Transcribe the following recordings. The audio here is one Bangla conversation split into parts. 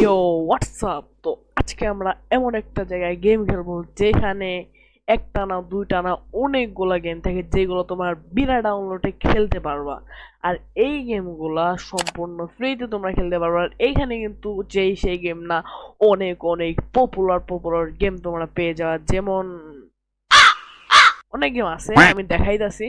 ইয়ো হোয়াটসঅ্যাপ তো আজকে আমরা এমন একটা জায়গায় গেম খেলব যেখানে একটা না, দুইটা না, অনেকগুলা গেম থাকে যেগুলো তোমার বিনা ডাউনলোডে খেলতে পারবা। আর এই গেমগুলা সম্পূর্ণ ফ্রিতে তোমরা খেলতে পারবা। আর এইখানে কিন্তু যেই সেই গেম না, অনেক অনেক পপুলার পপুলার গেম তোমরা পেয়ে যাওয়া যেমন, অনেক গেম আছে, আমি দেখাইতাছি।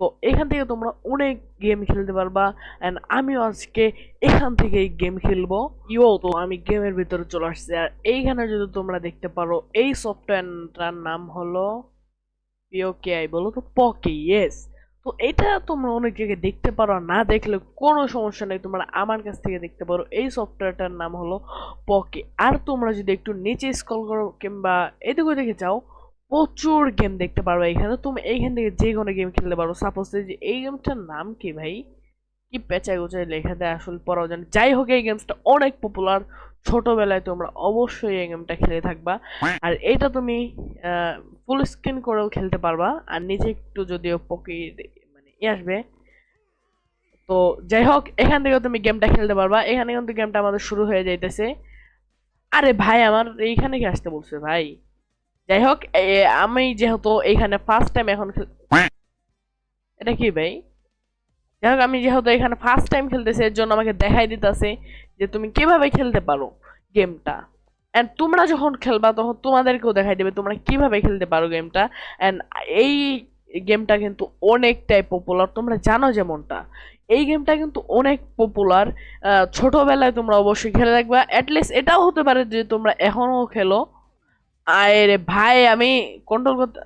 তো এখান থেকে তোমরা অনেক গেম খেলতে পারবা অ্যান্ড আমিও আজকে এখান থেকেই গেম খেলব। ইও তো আমি গেমের ভিতরে চলে আসছি, আর এইখানে যদি তোমরা দেখতে পারো, এই সফটওয়্যারটার নাম হলো পিওকেআই বলো তো পকে ইয়েস তো এটা তোমরা অনেক জায়গায় দেখতে পারো না দেখলে কোনো সমস্যা নেই, তোমরা আমার কাছ থেকে দেখতে পারো, এই সফটওয়্যারটার নাম হলো পকে আর তোমরা যদি একটু নিচে স্কল করো কিংবা এদিকে ওদিকে যাও প্রচুর গেম দেখতে পারো এখানে তুমি এইখান থেকে যে কোনো গেম খেলতে পারো। সাপোজ যে এই গেমটার নাম কি ভাই? কি পেঁচায় গোচায় লেখা দেয় আসলে পড়াও জানি যাই হোক, এই গেমসটা অনেক পপুলার ছোটবেলায় তোমরা অবশ্যই এই গেমটা খেলে থাকবা। আর এটা তুমি ফুল স্ক্রিন করেও খেলতে পারবা। আর নিচে একটু যদিও পকি মানে ই আসবে। তো যাই হোক, এখান থেকে তুমি গেমটা খেলতে পারবা। এখানে কিন্তু গেমটা আমাদের শুরু হয়ে যাইতেছে। আরে ভাই, আমার এইখানে কি আসতে বলছে ভাই? যাই হোক আমি যেহেতু এইখানে ফার্স্ট টাইম এখন এটা কি ভাই? যাই হোক আমি যেহেতু এখানে ফার্স্ট টাইম খেলতেছি এর জন্য আমাকে দেখাই দিতেছে যে তুমি কীভাবে খেলতে পারো গেমটা এন্ড তোমরা যখন খেলবা তখন তোমাদেরকেও দেখাই দেবে তোমরা কীভাবে খেলতে পারো গেমটা অ্যান্ড এই গেমটা কিন্তু অনেকটাই পপুলার তোমরা জানো যেমনটা। এই গেমটা কিন্তু অনেক পপুলার ছোটবেলায় তোমরা অবশ্যই খেলে রাখবা। অ্যাটলিস্ট এটাও হতে পারে যে তোমরা এখনও খেলো। আরে ভাই, আমি কন্ট্রোল করতে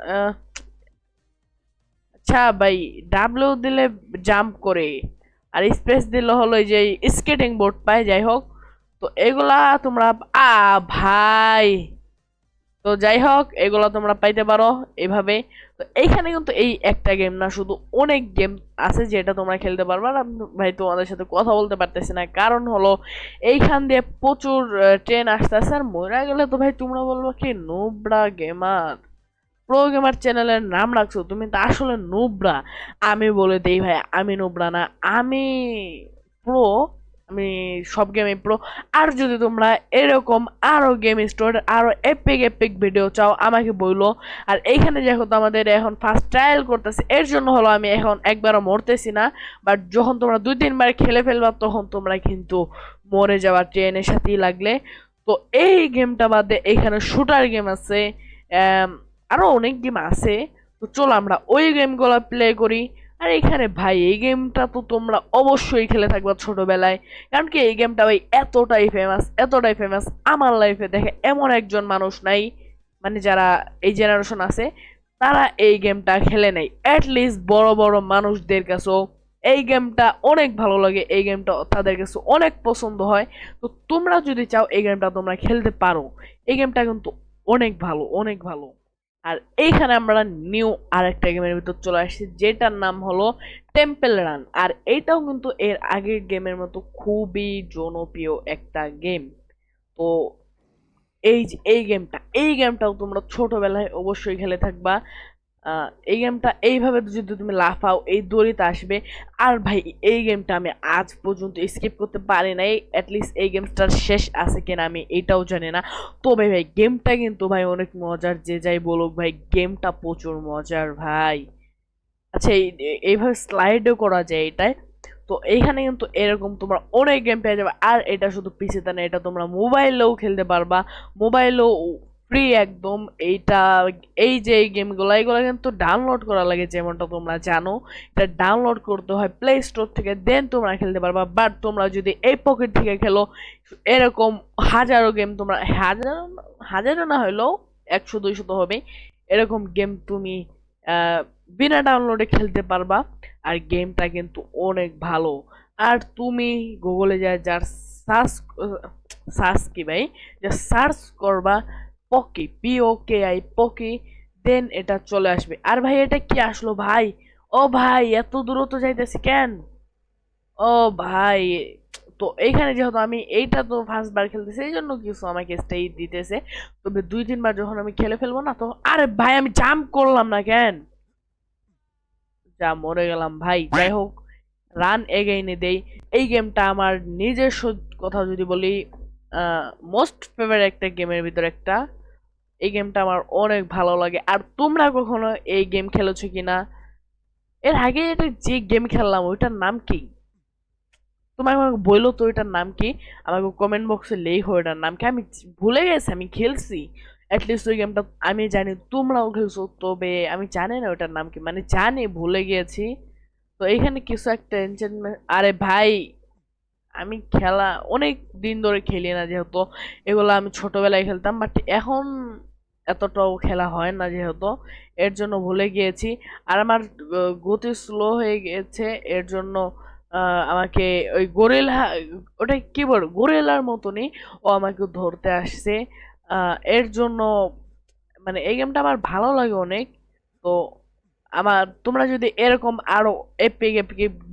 আচ্ছা ভাই ডাব্লিউ দিলে জাম্প করে, আর স্পেস দিলে হলো যে স্কেটিং বোর্ড পায়, যাই হোক। তো এগুলা তোমরা, আ ভাই, তো যাই হোক, এগুলা তোমরা পাইতে পারো এভাবে তো এইখানে কিন্তু এই একটা গেম না, শুধু অনেক গেম আছে যেটা তোমরা খেলতে পারবে আমি ভাই, তোমাদের সাথে কথা বলতে পারতেছি না। কারণ হলো, এইখান দিয়ে প্রচুর ট্রেন আসতেছে আর মরে গেলে তো ভাই তোমরা বলব কি, নুবরা গেমার প্রো গেমার চ্যানেলের নাম রাখছো? তুমি তো আসলে নুবরা। আমি বলে দেই ভাই, আমি নুবরা না, আমি প্রো সব গেমে প্রো আর যদি তোমরা এরকম আরও গেম স্টোর আরও এপিক এপিক ভিডিও চাও আমাকে বইলো। আর এইখানে যেহেতু আমাদের এখন ফার্স্ট ট্রায়াল করতেছে। এর জন্য হলো আমি এখন একবারও মরতেছি না। বাট যখন তোমরা দুই তিনবার খেলে ফেলবা তখন তোমরা কিন্তু মরে যাওয়া ট্রেনের সাথেই লাগলে। তো এই গেমটা বাদে এখানে শুটার গেম আছে আম, আরও অনেক গেম আছে। তো চলো আমরা ওই গেমগুলো প্লে করি। আর এখানে ভাই, এই গেমটা তো তোমরা অবশ্যই খেলে থাকবা ছোটবেলায়। কারণ কি, এই গেমটা ভাই এতটাই ফেমাস এতটাই ফেমাস আমার লাইফে দেখে এমন একজন মানুষ নাই মানে যারা এই জেনারেশন আছে, তারা এই গেমটা খেলে নাই। লিস্ট বড় বড় মানুষদের কাছেও এই গেমটা অনেক ভালো লাগে, এই গেমটা তাদের কাছে অনেক পছন্দ হয়। তো তোমরা যদি চাও এই গেমটা তোমরা খেলতে পারো। এই গেমটা কিন্তু অনেক ভালো অনেক ভালো। আর এইখানে আমরা নিউ আরেকটা গেমের ভিতর চলে আসছি, যেটার নাম হলো টেম্পেল রান আর এইটাও কিন্তু এর আগের গেমের মতো খুবই জনপ্রিয় একটা গেম তো এই যে, এই গেমটা এই গেমটাও তোমরা ছোটোবেলায় অবশ্যই খেলে থাকবা। এই গেমটা এইভাবে যদি তুমি লাফাও, এই দড়িতে আসবে। আর ভাই, এই গেমটা আমি আজ পর্যন্ত স্কিপ করতে পারি নাই। অ্যাটলিস্ট এই গেমটার শেষ আছে কিনা আমি এটাও জানি না। তবে ভাই গেমটা কিন্তু ভাই অনেক মজার। যে যাই বলুক ভাই গেমটা প্রচুর মজার ভাই। আচ্ছা এই, এইভাবে স্লাইডও করা যায় এটায়। তো এইখানে কিন্তু এরকম তোমরা অনেক গেম পেয়ে যাবে। আর এটা শুধু পিসিতে না, এটা তোমরা মোবাইলেও খেলতে পারবা। মোবাইলেও ফ্রি একদম এইটা, এই যে এই গেমগুলো এগুলো কিন্তু ডাউনলোড করা লাগে যেমনটা তোমরা জানো। এটা ডাউনলোড করতে হয় প্লে স্টোর থেকে দেন তোমরা খেলতে পারবা। বাট তোমরা যদি এই পকেট থেকে খেলো, এরকম হাজারো গেম তোমরা, হাজার, হাজারো না হলেও একশো, দুইশো তো হবে এরকম গেম তুমি বিনা ডাউনলোডে খেলতে পারবা। আর গেমটা কিন্তু অনেক ভালো। আর তুমি গুগলে যা যার সার্চ সার্চ কি ভাই? যা সার্চ করবা পকি পিও কে আই পকি দেন এটা চলে আসবে। আর ভাই, এটা কি আসলো ভাই? ও ভাই, এত দূরত্ব যাইতেছি কেন? ও ভাই, তো এইখানে যেহেতু আমি এইটা তো ফার্স্ট বার খেলতেছি, এই জন্য কিছু আমাকে স্টেই দিতেছে। তবে দুই, তিনবার যখন আমি খেলে ফেলব না তো আরে ভাই, আমি জাম্প করলাম না কেন? যা মরে গেলাম ভাই। যাই হোক রান এগেইনে দেই। এই গেমটা আমার নিজস্ব কথা যদি বলি মোস্ট ফেভারিট একটা গেমের ভিতর একটা। এই গেমটা আমার অনেক ভালো লাগে। আর তোমরা কখনো এই গেম খেলেছো কি না এর আগে এটা যে গেম খেললাম, ওইটার নাম কি? তোমাকে আমাকে বলল তো ওইটার নাম কি? আমাকে কমেন্ট বক্সে লেখো ওইটার নাম কি? আমি ভুলে গেছি, আমি খেলছি। অ্যাটলিস্ট ওই গেমটা আমি জানি, তোমরাও খেলছো, তবে আমি জানি না ওটার নাম কি। মানে জানি, ভুলে গিয়েছি তো এইখানে কিছু একটা এনচেন্টমেন্ট আরে ভাই আমি খেলা অনেক দিন ধরে খেলি না যেহেতু, এগুলো আমি ছোটবেলায় খেলতাম বাট এখন এতটাও খেলা হয় না যেহেতু, এর জন্য ভুলে গিয়েছি। আর আমার গতি স্লো হয়ে গেছে, এর জন্য আমাকে ওই গোরেলা, ওটা কি বল, গোরেলার মতনই ও আমাকে ধরতে আসছে। এর জন্য মানে এই গেমটা আমার ভালো লাগে অনেক। তো আমার, তোমরা যদি এরকম আরও এপিক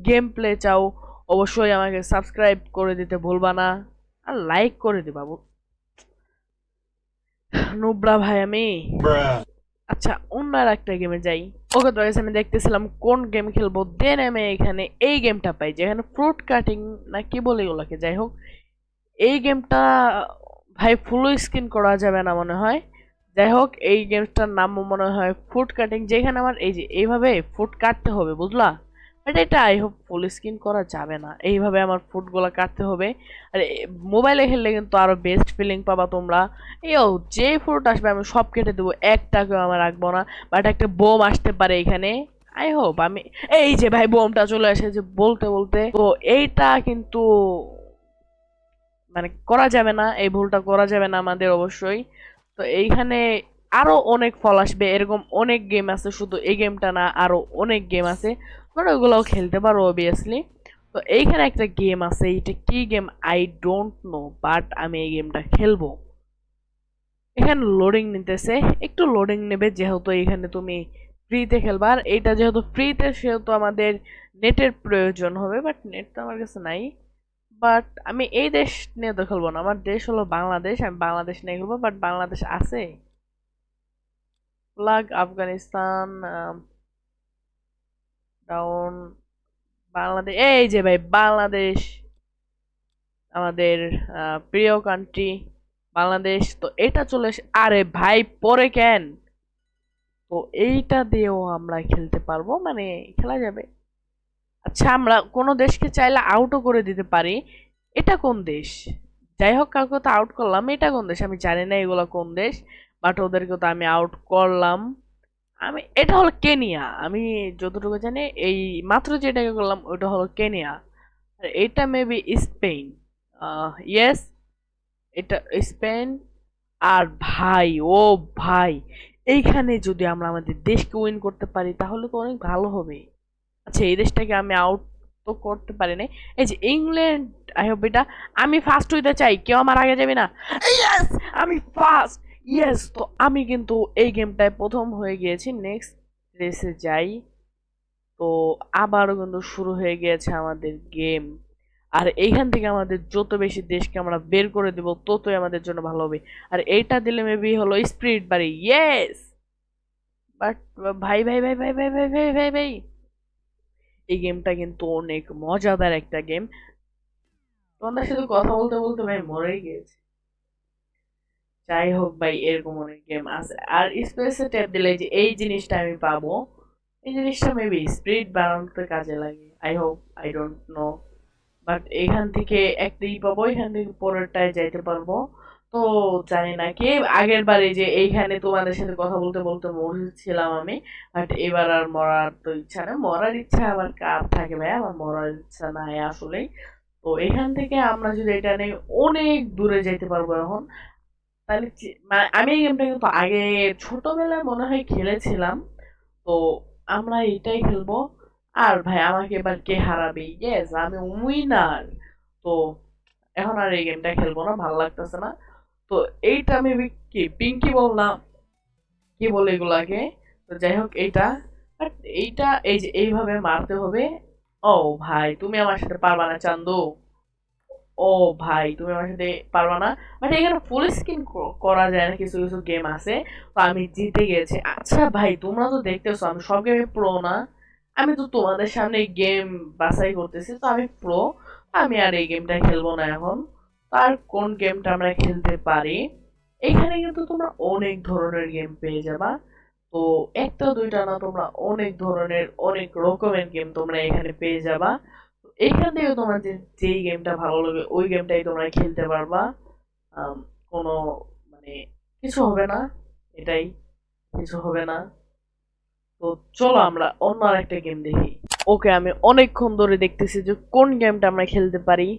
গেম প্লে চাও অবশ্যই আমাকে সাবস্ক্রাইব করে দিতে ভুলবা না আর লাইক করে দিবা নুবরা ভাই আমি। আচ্ছা অন্য আর একটা গেমে যাই। ওকে তো আমি দেখতেছিলাম কোন গেম খেলব দেন আমি এখানে এই গেমটা পাই, যেখানে ফ্রুট কাটিং না কি বলে এগুলোকে, যাই হোক। এই গেমটা ভাই ফুল স্ক্রিন করা যাবে না মনে হয়। যাই হোক, এই গেমটার নাম মনে হয় ফুড কাটিং যেখানে আমার, এই যে, এইভাবে ফুড কাটতে হবে, বুঝলা? বাট এটা আই হোপ ফুল স্ক্রিন করা যাবে না। এইভাবে আমার ফুডগুলো কাটতে হবে। আর, মোবাইলে খেললে কিন্তু আরও বেস্ট ফিলিং পাবা তোমরা। ইও যে ফুড আসবে আমি সব কেটে দেবো। একটাকেও আমার রাখব না। বাট একটা বোম আসতে পারে এখানে। আই হোপ আমি, এই যে ভাই বোমটা চলে এসেছে বলতে বলতে। তো এইটা কিন্তু মানে করা যাবে না। এই ভুলটা করা যাবে না আমাদের অবশ্যই। তো এইখানে আরও অনেক ফল আসবে। এরকম অনেক গেম আছে। শুধু এই গেমটা না, আরও অনেক গেম আছে। তোমরা ওগুলোও খেলতে পারো অবভিয়াসলি তো এইখানে একটা গেম আছে, এটা কি game I don't know but আমি এই গেমটা খেলব। এখানে লোডিং নিতেছে, একটু লোডিং নেবে যেহেতু এখানে তুমি ফ্রিতে খেলবা। আর এইটা যেহেতু ফ্রিতে সেহেতু আমাদের নেটের প্রয়োজন হবে বাট নেট তো আমার কাছে নাই। বাট আমি এই দেশ নিয়ে তো খেলব না, আমার দেশ হলো বাংলাদেশ, আমি বাংলাদেশ নিয়ে খেলব বাট বাংলাদেশ আছে। ফ্লাগ আফগানিস্তান ডাউন বাংলাদেশ এই যে ভাই, বাংলাদেশ আমাদের প্রিয় কান্ট্রি বাংলাদেশ, তো এটা চলে আরে ভাই, পরে কেন? তো এইটা দিয়েও আমরা খেলতে পারব মানে খেলা যাবে। আচ্ছা আমরা কোনো দেশকে চাইলে আউটও করে দিতে পারি। এটা কোন দেশ? যাই হোক, কাউকে তো আউট করলাম, এটা কোন দেশ? আমি জানি না এগুলো কোন দেশ বাট ওদেরকে তো আমি আউট করলাম। আমি, এটা হলো কেনিয়া। আমি যতটুকু জানি, এই মাত্র যেটাকে করলাম, ওটা হলো কেনিয়া। আর এটা মেবি স্পেন। ইয়েস এটা স্পেন। আর ভাই, ও ভাই, এইখানে যদি আমরা আমাদের দেশকে উইন করতে পারি, তাহলে তো অনেক ভালো হবে। আচ্ছা এই দেশটাকে আমি আউট তো করতে পারি নাই। এই যে ইংল্যান্ড, আই হোপ এটা, আমি ফার্স্ট হইতে চাই, কেউ আমার আগে যাবে না? আমি ফার্স্ট ইয়েস তো আমি কিন্তু এই গেমটায় প্রথম হয়ে গিয়েছি নেক্সট রেসে যাই। তো আবারও কিন্তু শুরু হয়ে গিয়েছে আমাদের গেম আর এইখান থেকে আমাদের যত বেশি দেশকে আমরা বের করে দেব, ততই আমাদের জন্য ভালো হবে। আর এইটা দিলে মেবি হলো স্পিরিট বাড়ি ইয়েস বাট ভাই ভাই ভাই ভাই ভাই ভাই ভাই ভাই ভাই! এই গেমটা কিন্তু অনেক মজাদার একটা গেম তোমাদের সাথে কথা বলতে বলতে ভাই মরেই গিয়েছে। যাই হোক ভাই, এরকম অনেক গেম আছে। আর স্পেসে ট্যাপ দিলে যে এই জিনিসটা আমি পাবো, এই জিনিসটা মেবি স্পিরিট বানানোতে কাজে লাগে। I hope I don't know but এখান থেকে একটাই পাবো, এখান থেকে পরেরটায় যাইতে পারব। তো জানি না কে, আগের বারে যে এইখানে তোমাদের সাথে কথা বলতে বলতে মরছিলাম আমি। বাট এবার আর মরার তো ইচ্ছা না মরার ইচ্ছা আবার কার থাকে ভাই? আমার মরার ইচ্ছা নাই আসলেই। তো এখান থেকে আমরা যদি এটা নিয়ে অনেক দূরে যেতে পারব এখন। তাহলে মানে আমি এই গেমটা কিন্তু আগে ছোটবেলায় মনে হয় খেলেছিলাম, তো আমরা এটাই খেলব। আর ভাই, আমাকে এবার কে হারাবে? ইয়েস আমি উইনার তো এখন আর এই গেমটা খেলব না, ভালো লাগতেছে না। তো এইটা আমি কি, পিঙ্কি বল না কি বলে এগুলাকে? তো যাই হোক, এইটা। বাট এইটা, এই যে এইভাবে মারতে হবে, ও ভাই, তুমি আমার সাথে পারবা না, চান্দু। ও ভাই, তুমি আমার সাথে পারবা না। বাট এখানে ফুল স্ক্রিন করা যায় না, কিছু কিছু গেম আছে। তো আমি জিতে গেছি। আচ্ছা ভাই, তোমরা তো দেখতেছো, আমি সব গেমে প্রো না। আমি তো তোমাদের সামনে গেম বাছাই করতেছি, তো আমি প্রো আমি আর এই গেমটা খেলব না এখন। তার কোন গেমটা আমরা খেলতে পারি? এখানে কিন্তু তোমরা অনেক ধরনের গেম পেয়ে যাবা। তো একটা দুইটা না, তোমরা অনেক ধরনের, অনেক রকমের গেম তোমরা এখানে পেয়ে যাবা। তো এখান থেকে তোমার যে, যেই গেমটা ভালো লাগে, ওই গেমটাই তোমরা খেলতে পারবা। কোনো মানে কিছু হবে না, এটাই। কিছু হবে না। তো চলো আমরা অন্য আরেকটা গেম দেখি। ওকে, আমি অনেকক্ষণ ধরে দেখতেছি যে কোন গেমটা আমরা খেলতে পারি,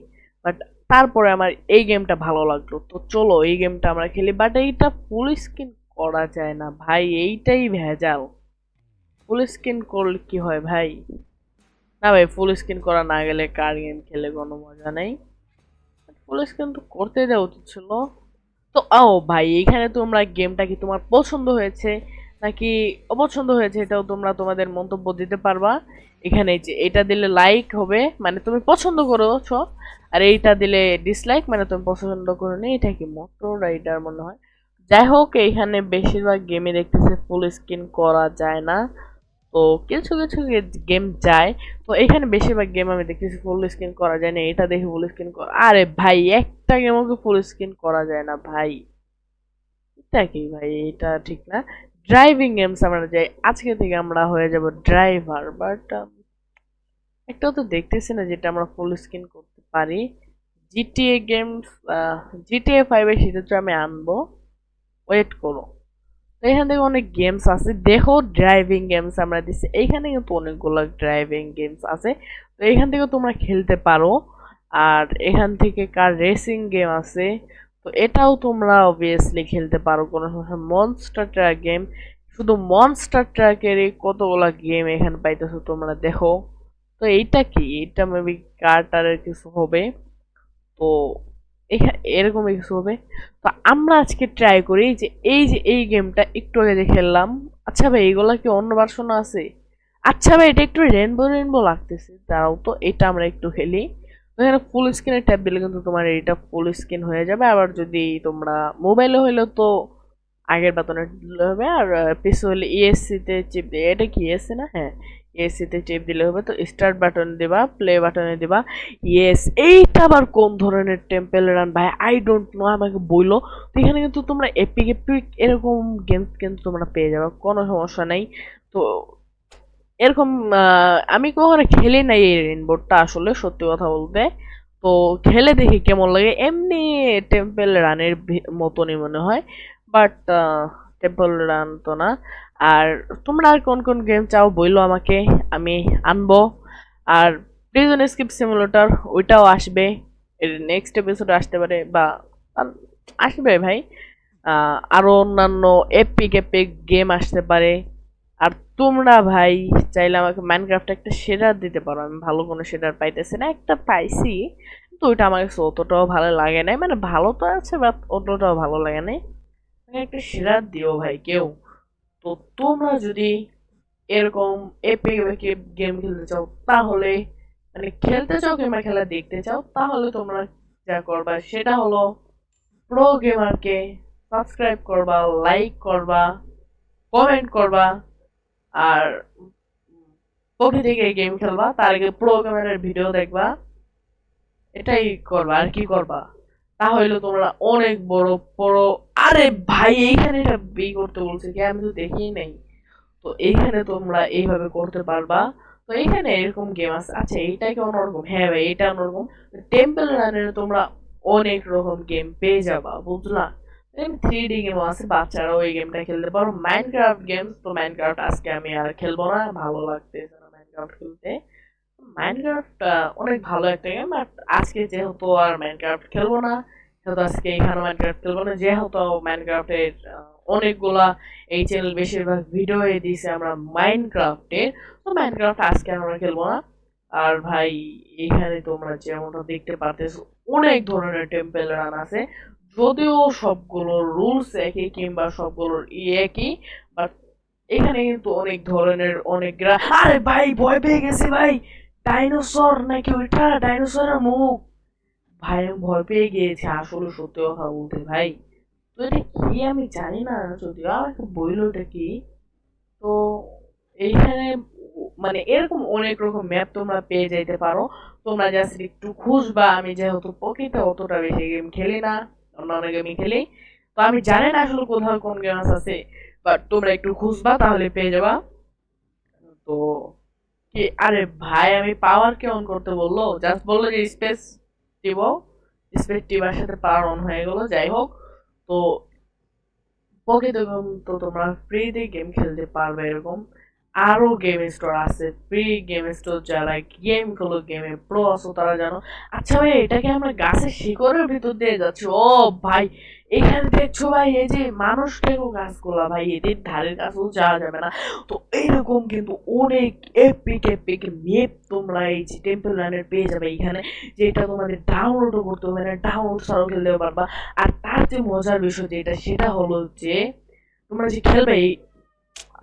বাট তারপরে আমার এই গেমটা ভালো লাগল। তো চলো, এই গেমটা আমরা খেলি, বাট এইটা ফুল স্ক্রিন করা যায় না। ভাই, এইটাই ভেজাল। ফুল স্ক্রিন করলে কি হয়, ভাই? না ভাই ফুল স্ক্রিন করা না গেলে কার গেম খেলে কোনো মজা নেই। ফুল স্ক্রিন তো করতে দেওয়া উচিত ছিল। তো, ও ভাই এখানে তোমরা গেমটা কি তোমার পছন্দ হয়েছে? নাকি অপছন্দ হয়েছে এটাও তোমরা তোমাদের মন্তব্য দিতে পারবা। এখানে যে, এটা দিলে লাইক হবে মানে তুমি পছন্দ করেছ, আর এইটা দিলে ডিসলাইক মানে তুমি পছন্দ করো নি এটা কি মোটর রাইডার মনে হয়? যাই হোক, এইখানে বেশিরভাগ গেমে দেখতেছে ফুল স্ক্রিন করা যায় না। তো কিছু কিছু গেম যায়। তো এখানে বেশিরভাগ গেম আমি দেখতেছি ফুল স্ক্রিন করা যায় না, এটা দেখে ফুল স্ক্রিন করা আরে ভাই, একটা গেমও ফুল স্ক্রিন করা যায় না ভাই। এটা কি ভাই? এটা ঠিক না। ড্রাইভিং গেমস আমরা যাই, আজকে থেকে আমরা হয়ে যাব ড্রাইভার বাট একটাও তো দেখতেছি না যেটা আমরা ফুল স্ক্রিন করতে পারি। জিটিএ গেমস জিটিএ ফাইভের সেটা তো আমি আনব। ওয়েট করো। তো এখান থেকে অনেক গেমস আছে। দেখো ড্রাইভিং গেমস আমরা দিচ্ছি এইখানে কিন্তু অনেকগুলো ড্রাইভিং গেমস আছে। তো এখান থেকেও তোমরা খেলতে পারো। আর এখান থেকে কার রেসিং গেম আছে, তো এটাও তোমরা অবভিয়াসলি খেলতে পারো। কোনো মনস্টার ট্রাক গেম শুধু মনস্টার ট্রাকেরই কতগুলো গেম এখানে পাইতেছো তোমরা দেখো। তো এইটা কি? এটা মেবি কারটারের কিছু হবে। তো এরকমই কিছু হবে। তো আমরা আজকে ট্রাই করি যে এই যে এই গেমটা একটু আগে যে খেললাম আচ্ছা ভাই এইগুলা কি অন্য ভার্সন আছে? আচ্ছা ভাই, এটা একটু রেনবো রেনবো লাগতেছে। তাও তো, এটা আমরা একটু খেলি। এখানে ফুল স্ক্রিনে ট্যাপ দিলে কিন্তু তোমার এটা ফুল স্ক্রিন হয়ে যাবে। আবার যদি তোমরা মোবাইলে হইলেও তো আগের দিলে হবে। আর পিছু হলে ইএসসি তে চিপ এটা কি ইএসসি না? হ্যাঁ ইএসসি তে চিপ দিলে হবে, তো স্টার্ট বাটন দিবা প্লে বাটনে দিবা। ইয়েস এইটা আবার কোন ধরনের টেম্পেল রান ভাই আই ডোন্ট নো আমাকে বইলো। তো এখানে কিন্তু তোমরা এপিক এপিক এরকম গেমস কিন্তু তোমরা পেয়ে যাবে, কোনো সমস্যা নেই। তো এরকম আমি কখনো খেলি নাই এই রেনবোর্ডটা আসলে, সত্যি কথা বলতে। তো খেলে দেখি কেমন লাগে। এমনি টেম্পেল রানের মতনই মনে হয়। বাট টেম্পল রান তো না। আর তোমরা আর কোন কোন গেম চাও বইলো আমাকে, আমি আনব। আর প্রিজন স্কিপ সিমুলেটর ওইটাও আসবে। এর নেক্সট এপিসোডে আসতে পারে বা আসবে ভাই। আরও আরও অন্যান্য এপিক এপিক গেম আসতে পারে। আর তোমরা ভাই চাইলে আমাকে মাইনক্রাফট একটা শেডার দিতে পারো। আমি ভালো কোনো শেডার পাইতেছি না, একটা পাইছি। তো ওইটা আমার কাছে অতটাও ভালো লাগে নাই। মানে ভালো তো আছে বাট অতটাও ভালো লাগে নাই। একটা শেডার দিও ভাই, কেউ। তো তোমরা যদি এরকম এপিক গেম খেলতে চাও, তাহলে মানে খেলতে চাও কিংবা খেলা দেখতে চাও, তাহলে তোমরা যা করবা সেটা হলো প্রো গেমারকে সাবস্ক্রাইব করবা লাইক করবা কমেন্ট করবা, আর ওকে থেকে গেম খেলবা, তার আগে প্রো গেমারের ভিডিও দেখবা, এটাই করবা, আর কি করবা? তাহলে তোমরা অনেক বড় বড় আরে ভাই, এইখানে এটা বি করতে বলছে, কি আমি তো দেখিই নাই। তো এইখানে তোমরা এইভাবে করতে পারবা। তো এইখানে এরকম গেম আছে। আচ্ছা এইটা কি অন্যরকম? হ্যাঁ ভাই এটা অন্যরকম। টেম্পল রানের তোমরা অনেক রকম গেম পেয়ে যাবা, বুঝলা? থ্রি ডি গেম আছে, বাচ্চারাও ওই গেমটা খেলতে পারো। মাইনক্রাফট গেমস তো মাইনক্রাফট আজকে আমি আর খেলব না, ভালো লাগতেছে না মাইনক্রাফট খেলতে। মাইনক্রাফট অনেক ভালো একটা গেম বাট আজকে যেহেতু আর মাইনক্রাফট খেলব না সেহেতু আজকে এখানে মাইনক্রাফট খেলব না। যেহেতু মাইনক্রাফটের অনেকগুলা এই চ্যানেল বেশিরভাগ ভিডিও দিয়েছে আমরা মাইনক্রাফটের তো মাইনক্রাফট আজকে আমরা খেলব না। আর ভাই, এখানে তোমরা যেমনটা দেখতে পারতেছো, অনেক ধরনের টেম্পেল রান আছে। যদিও সবগুলোর রুলস একই কিংবা সবগুলোর ই একই বাট এখানে কিন্তু অনেক ধরনের, অনেক আরে ভাই, ভয় পেয়ে গেছি ভাই। ডাইনোসর নাকি ওইটা? ডাইনোসরের মুখ। ভাই ভয় পেয়ে গিয়েছে, আসলে সত্যি কথা বলতে ভাই। তো এটা কি আমি জানি না যদিও আমাকে বইলো এটা কি? তো এইখানে মানে এরকম অনেক রকম ম্যাপ তোমরা পেয়ে যাইতে পারো। তোমরা জাস্ট একটু খুঁজবা, আমি যেহেতু প্রকৃত অতটা বেশি গেম খেলি না অন্যান্য গেমই খেলি। তো আমি জানি না আসলে কোথাও কোন গেম আছে বাট তোমরা একটু খুঁজবা, তাহলে পেয়ে যাবা। তো কি, আরে ভাই, আমি পাওয়ার কে অন করতে বলল? জাস্ট বলল যে স্পেস স্পেস টিপার সাথে পাওয়ার অন হয়ে গেল, যাই হোক। তো তো তোমরা ফ্রিতে গেম খেলতে পারবে এরকম। আরও গেম স্টোর আছে ফ্রি গেম স্টোর যারা গেম খেলো গেমে প্রো তারা জানো। আচ্ছা ভাই, এটাকে আমরা গাছের শিকড়ের ভিতর দিয়ে যাচ্ছি। ও ভাই এখানে দেখছ ভাই এই যে মানুষ টেকো গাছগুলা ভাই এদের ধারের কাছেও যাওয়া যাবে না। তো এইরকম কিন্তু অনেক এপিক এপিক মেপ তোমরা এই যে টেম্পল রানের পেয়ে যাবে এখানে যেটা তোমাদের ডাউনলোডও করতে হবে না ডাউনলোড ছাড়াও খেলতে পারবা। আর তার যে মজার বিষয় যেটা সেটা হলো যে তোমরা যে খেলবে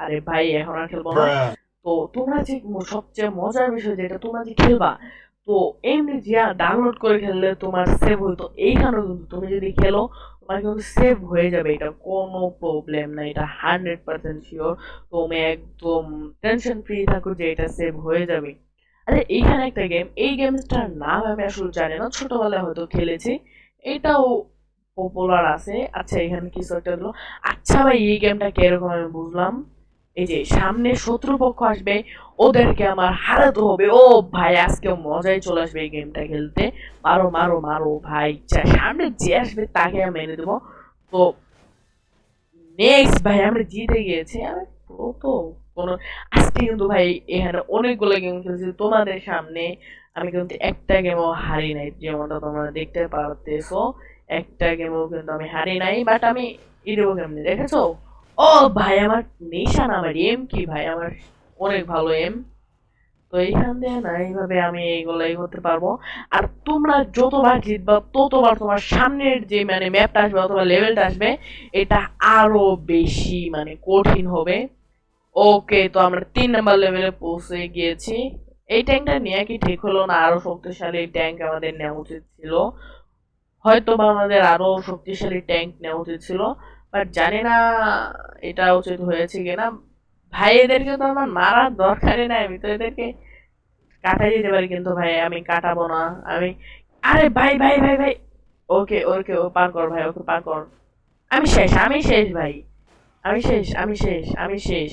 আরে ভাই এখন আর খেলব না। তো তোমরা যে সবচেয়ে মজার বিষয় যেটা তোমরা যে খেলবা তো এমনি যে ডাউনলোড করে খেললে তোমার সেভ হইতো এইখানেও কিন্তু তুমি যদি খেলো কিন্তু সেভ হয়ে যাবে, এটা কোনো প্রবলেম না, এটা হান্ড্রেড পার্সেন্ট শিওর তুমি একদম টেনশন ফ্রি থাকো যে এটা সেভ হয়ে যাবে। আরে, এইখানে একটা গেম এই গেমটার নাম আমি আসলে জানি না, ছোটবেলায় হয়তো খেলেছি। এটাও পপুলার আছে। আচ্ছা এখানে কিছু একটা দিল আচ্ছা ভাই, এই গেমটা কীরকম আমি বুঝলাম? এই যে সামনে শত্রুপক্ষ আসবে, ওদেরকে আমার হারাতে হবে। ও ভাই আজকে মজাই চলে আসবে এই গেমটা খেলতে। মারো মারো মারো ভাই, যা সামনে যে আসবে তাকে আমি মেনে দেবো। তো নেক্সট ভাই, আমরা জিতে গিয়েছি। আমি তো কোনো আজকে কিন্তু ভাই, এখানে অনেকগুলো গেম খেলছি। তোমাদের সামনে আমি কিন্তু একটা গেমও হারি নাই, যেমনটা তোমরা দেখতে পারতেছো। একটা গেমও কিন্তু আমি হারি নাই বাট আমি এরকম কেমনি দেখেছ? ও ভাই, আমার নিশান আমার এম কি ভাই? আমার অনেক ভালো এম তো এইখান দিয়ে না, এইভাবে আমি এইগুলো করতে পারব। আর তোমরা যতবার জিতবা, ততবার তোমার সামনের যে মানে ম্যাপটা আসবে, অথবা লেভেলটা আসবে, এটা আরও বেশি মানে কঠিন হবে। ওকে, তো আমরা তিন নাম্বার লেভেলে পৌঁছে গিয়েছি। এই ট্যাঙ্কটা নিয়ে কি ঠিক হলো না? আরও শক্তিশালী ট্যাঙ্ক আমাদের নেওয়া উচিত ছিল। হয়তো বা আমাদের আরও শক্তিশালী ট্যাঙ্ক নেওয়া উচিত ছিল। বাট জানি না এটা উচিত হয়েছে কিনা। ভাই, এদেরকে তো আমার মারার দরকারই নাই। আমি তো এদেরকে কাটাই দিতে পারি, কিন্তু ভাই, আমি কাটাবো না। আমি, আরে ভাই ভাই ভাই ভাই, ওকে ওকে, ও পার কর ভাই, ওকে পার কর। আমি শেষ আমি শেষ ভাই। আমি শেষ আমি শেষ আমি শেষ।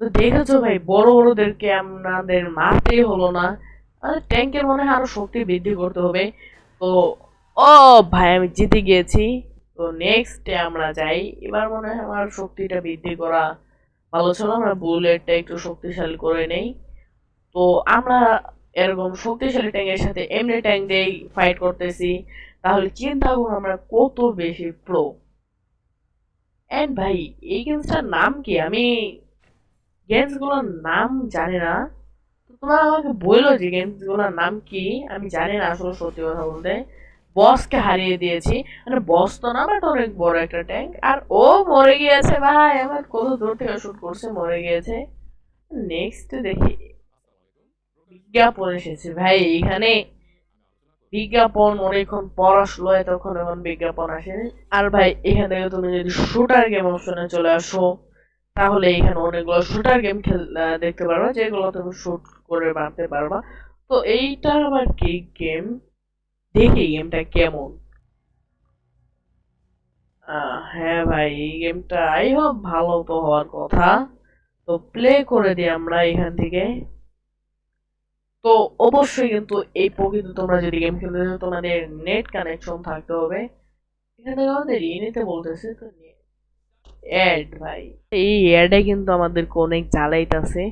তো দেখেছ ভাই, বড়, বড়দেরকে আমাদের মারতেই হলো না। ট্যাঙ্কের মনে হয় আরও শক্তি বৃদ্ধি করতে হবে। তো, ও ভাই, আমি জিতে গিয়েছি। তো নেক্সটে আমরা যাই। এবার মনে হয় আমার শক্তিটা বৃদ্ধি করা ভালো। ছিল আমরা বুলেটটা একটু শক্তিশালী করে নেই। তো আমরা এরকম শক্তিশালী ট্যাঙ্কের সাথে এমনি ট্যাঙ্ক দিয়েই ফাইট করতেছি। তাহলে চিন্তা করুন আমরা কত বেশি প্রো অ্যান্ড ভাই, এই গেমসটার নাম কি? আমি গেমসগুলোর নাম জানি না। তোমরা আমাকে বলল যে গেমসগুলোর নাম কি? আমি জানি না আসলে সত্যি কথা বলতে। বসকে হারিয়ে দিয়েছি। মানে বস তো না বাট অনেক বড় একটা ট্যাঙ্ক আর ও মরে গিয়েছে, ভাই। আমার কত দূর থেকে শুট করছে, মরে গিয়েছে। নেক্সট দেখি। বিজ্ঞাপন এসেছে, ভাই এখানে বিজ্ঞাপন অনেকক্ষণ পর আসলো এতক্ষণ এখন বিজ্ঞাপন আসেনি আর ভাই, এখান থেকে তুমি যদি শুটার গেম অপশনে চলে আসো, তাহলে এখানে অনেকগুলো শুটার গেম খেল দেখতে পারবা, যেগুলো তুমি শুট করে বানাতে পারবা। তো এইটা আবার কি গেম দেখি গেমটা কেমন। হ্যাঁ ভাই, এই গেমটা আই হোপ ভালো তো হওয়ার কথা। তো প্লে করে দিই আমরা এখান থেকে। তো অবশ্যই কিন্তু এই প্রকৃত তোমরা যদি গেম খেলতে চাও, তোমাদের নেট কানেকশন থাকতে হবে। এখানে আমাদের ইয়ে নিতে বলতেছে তো অ্যাড ভাই। এই অ্যাডে কিন্তু আমাদেরকে অনেক জ্বালাইতেছে।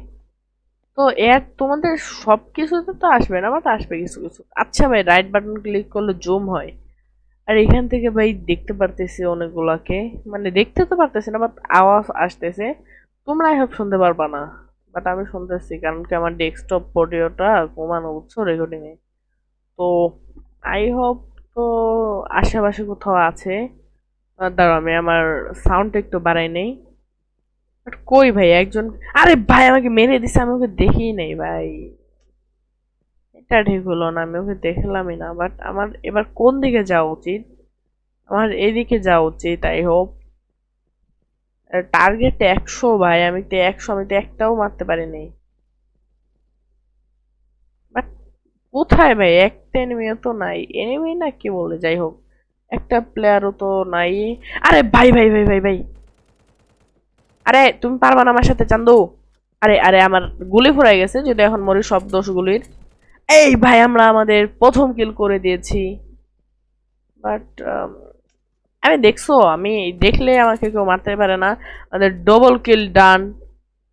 তো অ্যাড তোমাদের সব কিছুতে তো আসবে না বাট আসবে কিছু কিছু। আচ্ছা ভাই রাইট বাটন ক্লিক করলে জুম হয়। আর এখান থেকে ভাই দেখতে পারতেছি অনেকগুলাকে। মানে দেখতে তো পারতেছি না বাট আওয়াজ আসতেছে। তোমরা সব শুনতে পারবা না। বাট আমি শুনতেছি, কারণ কি আমার ডেস্কটপ অডিওটা কমানো বুঝছ রেকর্ডিংয়ে তো আই হোপ তো আশেপাশে কোথাও আছে। দাঁড়াও, আমি আমার সাউন্ড একটু বাড়াই নেই। বাট কই ভাই, একজন, আরে ভাই, আমাকে মেরে দিছে, আমি ওকে দেখি নাই ভাই। এটা ঠিক হলো না, আমি ওকে দেখলামই না বাট আমার এবার কোন দিকে যাওয়া উচিত? আমার এদিকে যাওয়া উচিত আই হোপ টার্গেট একশো ভাই, আমি তো একশো, আমি তো একটাও মারতে পারিনি বাট কোথায় ভাই? একটা এনিমিও তো নাই। এনিমি না কি বলে, যাই হোক। একটা প্লেয়ারও তো নাই। আরে ভাই ভাই ভাই ভাই ভাই। আরে, তুমি পারবা না আমার সাথে, চান্দু। আরে আরে, আমার গুলি ফুরাই গেছে, যদি এখন মরি সব দোষ গুলির এই ভাই, আমরা আমাদের প্রথম কিল করে দিয়েছি। বাট আমি দেখছ, আমি দেখলে আমাকে কেউ মারতে পারে না। আমাদের ডবল কিল ডান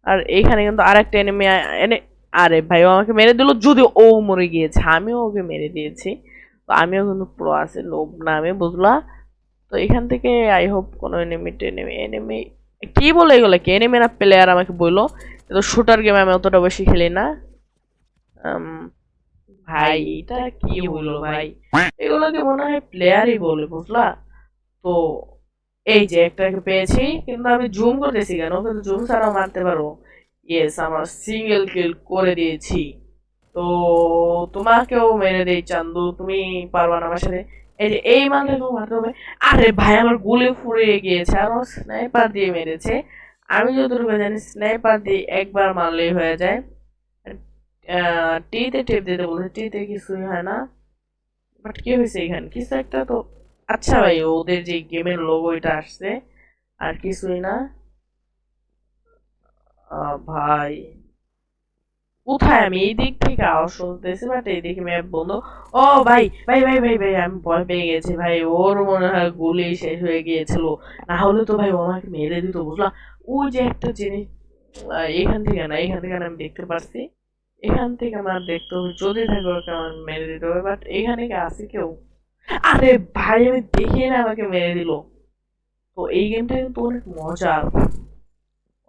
আর এইখানে কিন্তু আরেকটা এনিমি এনে আরে ভাই, ও আমাকে মেরে দিল যদি ও মরে গিয়েছে। আমিও ওকে মেরে দিয়েছি। তো আমিও কিন্তু প্রো আছে, লোভ না, আমি বুঝলা। তো এখান থেকে আই হোপ কোনো এনিমি টেনিমি এনিমি কি বলে এগুলো? কি এনিমি না প্লেয়ার আমাকে বলল? তো শুটার গেম আমি অতটা বেশি খেলি না। ভাই এটা কি হলো ভাই? এগুলোকে মনে হয় প্লেয়ারই বলে, বুঝলা? তো এই যে একটাকে পেয়েছি, কিন্তু আমি জুম করতেছি কেন? কিন্তু জুম ছাড়াও মারতে পারব। ইয়েস আমরা সিঙ্গেল কিল করে দিয়েছি। তো তোমাকেও মেরে দেই, চান্দু। তুমি পারবা না আমার সাথে। এই যে এই মানটাকেও মারতে হবে আরে ভাই, আমার গুলি ফুরিয়ে গিয়েছে আর স্নাইপার দিয়ে মেরেছে। আমি যতটুকু জানি স্নাইপার দিয়ে একবার মারলেই হয়ে যায়। টিতে টেপ দিতে বলছে, টিতে কিছুই হয় না। বাট কি হয়েছে এখানে? কিছু একটা তো আচ্ছা ভাই, ওদের যে গেমের লোগো এটা আসছে, আর কিছুই না। ভাই। কোথায় আমি এই দিক থেকে আওয়াজ শুনতেছি বাট এই দিকে ম্যাপ বন্ধ। ও ভাই ভাই ভাই ভাই ভাই, আমি ভয় পেয়ে গেছি ভাই, ওর মনে হয় গুলি শেষ হয়ে গিয়েছিল। না হলে তো ভাই ও আমাকে মেরে দিত, বুঝলা? ওই যে একটা জিনিস এখান থেকে না, এখান থেকে আমি দেখতে পারছি। এখান থেকে আমার দেখতে হবে, যদি থাকে ওকে আমার মেরে দিতে হবে বাট এখানে কি আছে কেউ? আরে ভাই, আমি দেখি না আমাকে মেরে দিল। তো এই গেমটা কিন্তু অনেক মজার,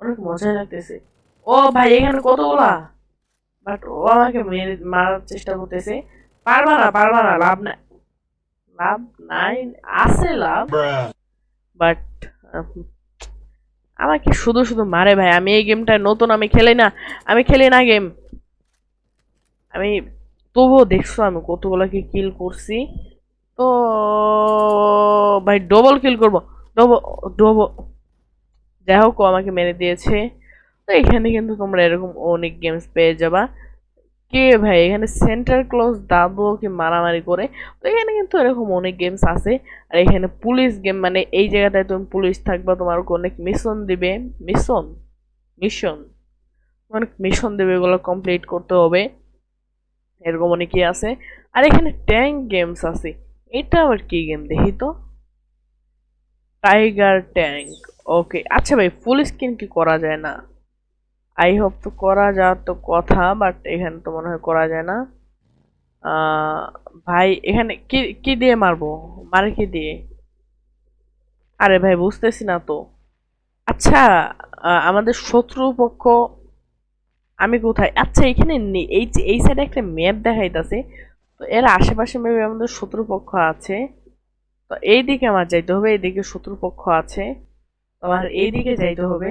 অনেক মজা লাগতেছে। ও ভাই, এখানে কতগুলা? বাট ও আমাকে মেরে, মারার চেষ্টা করতেছে। পারবা না পারবা না, লাভ নাই। লাভ নাই, আছে লাভ। বাট আমাকে শুধু শুধু মারে ভাই। আমি এই গেমটা নতুন, আমি খেলি না। আমি খেলি না গেম। আমি, তবুও দেখছ আমি কতগুলো কি কিল করছি। তো, ভাই ডবল কিল করব। ডবল ডবল যাই হোক আমাকে মেরে দিয়েছে। তো এখানে কিন্তু তোমরা এরকম অনেক গেমস পেয়ে যাবা। কে ভাই? এখানে সেন্টার ক্লোজ দাদু কি মারামারি করে? তো এখানে কিন্তু এরকম অনেক গেমস আছে। আর এখানে পুলিশ গেম মানে এই জায়গাটায় তুমি পুলিশ থাকবা, তোমার অনেক মিশন দিবে। মিশন মিশন অনেক মিশন দেবে, এগুলো কমপ্লিট করতে হবে। এরকম অনেকই আছে। আর এখানে ট্যাঙ্ক গেমস আছে। এটা আবার কি গেম দেখি তো। টাইগার ট্যাঙ্ক ওকে আচ্ছা ভাই ফুল স্ক্রিন কি করা যায় না? আই হোপ তো করা যাওয়ার তো কথা বাট এখানে তো মনে হয় করা যায় না। আহ, ভাই এখানে কি কি দিয়ে মারবো? মারে কি দিয়ে? আরে ভাই বুঝতেছি না তো। আচ্ছা আমাদের শত্রু পক্ষ আমি কোথায়? আচ্ছা এখানে এই এই সাইডে একটা ম্যাপ দেখাইতেছে। তো এর আশেপাশে মেবি আমাদের শত্রুপক্ষ আছে। তো এইদিকে আমার যাইতে হবে এইদিকে শত্রুপক্ষ আছে। তো আমার এইদিকে যাইতে হবে।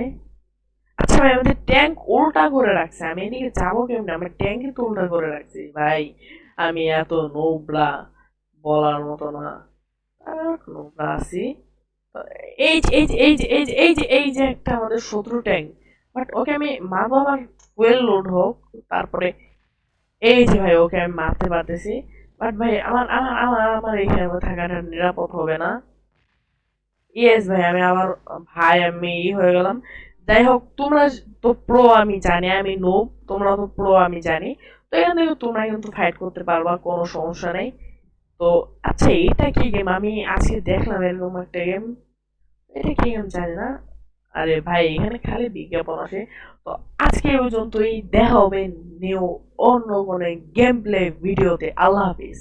ভাই আমাদের ট্যাঙ্ক উল্টা করে রাখছে। আমি এদিকে যাব কেমনে? আমার ট্যাঙ্কই তো উল্টা করে রাখছি। ভাই, আমি এত নোবলা বলার মতো না। নোবলা আছি। এই এই এই এই এই যে এই যে একটা আমাদের শত্রু ট্যাঙ্ক বাট ওকে আমি মারবো আমার লোড হোক, তারপরে এই যে ভাই, ওকে আমি মারতে পারতেছি। বাট ভাই, আমার আমার আমার আমার এখানে থাকাটা নিরাপদ হবে না। ইয়েস ভাই, আমি আবার ভাই, আমি ই হয়ে গেলাম। যাই হোক, তোমরা তো প্রো আমি জানি, আমি নো তোমরা তো প্রো আমি জানি। তো এখানে তোমরা কিন্তু ফাইট করতে পারবা, কোনো সমস্যা নেই। তো আচ্ছা এটা কি গেম আমি আজকে দেখলাম এরকম একটা গেম এটা কি গেম জানি না। আরে ভাই, এখানে খালি বিজ্ঞাপন আসে তো আজকে পর্যন্তই, দেখা হবে নিউ অন্য কোনো গেম প্লে ভিডিওতে আল্লাহ হাফিজ।